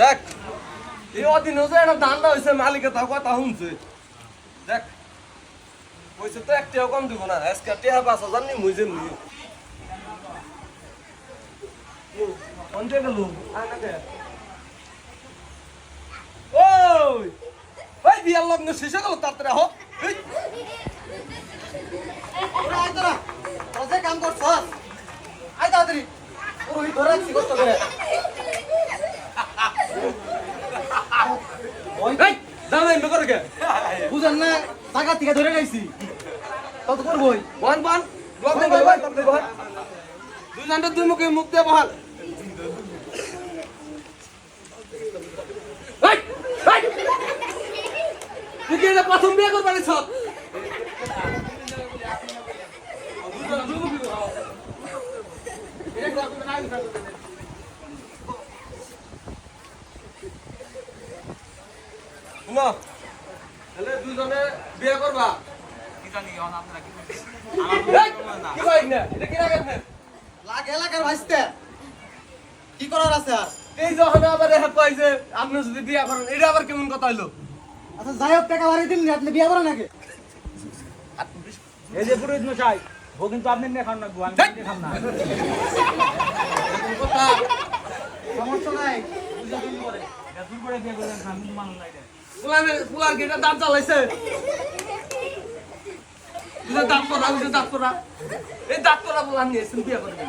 দেখ, এই অদিন হচ্ছে একটা দান্ডা হয়েছে মালিকে তাও কথা শুনছে। দেখ পয়সা তো একটিও কম দিব না, আজকে টেহা পাঁচ হাজার নি মুই যেমনি অন্তে গেল? ওই ওই বিয়ার লগ্ন শেষ গেল, তাড়াতাড়ি হোক যে কাম করছস, আয় তাড়াতাড়ি। ওই ধরে ওই এই দাঁড়াই মে করে গে বুঝেন না, টাকা থেকে ধরে রাখছি। কত করবই বন বন বন দুই মুখে মুখ দিয়ে এই তুই কি প্রথম বিয়ে করবার শুনো তাহলে দুজনে বিয়ে করবা। কি কই না এটা কি রাখেন না লাখ এলাকার ভাইস্তে। কি করার আছে আর? এই যখন আবার কয় যে আপনি যদি বিয়ে করেন এটা আবার কেমন কথা হইল? আচ্ছা যাই হোক টাকা বাড়ি দিন আপনি বিয়ে করেন নাকি এই যে পুরোহিত মশাই ও কিন্তু আপনি নিয়ে খান না গো আমি খাম না। কথা সমস্যা নাই। করে বিয়ে করলেন খান কিন্তু মানুষ নাই রে। পুলানে পুলার দাঁত চালাইছে তুই দাঁত পড়া দাঁত করা এই দাঁত পড়া পুলান নিয়েছেন বিয়ে করবেন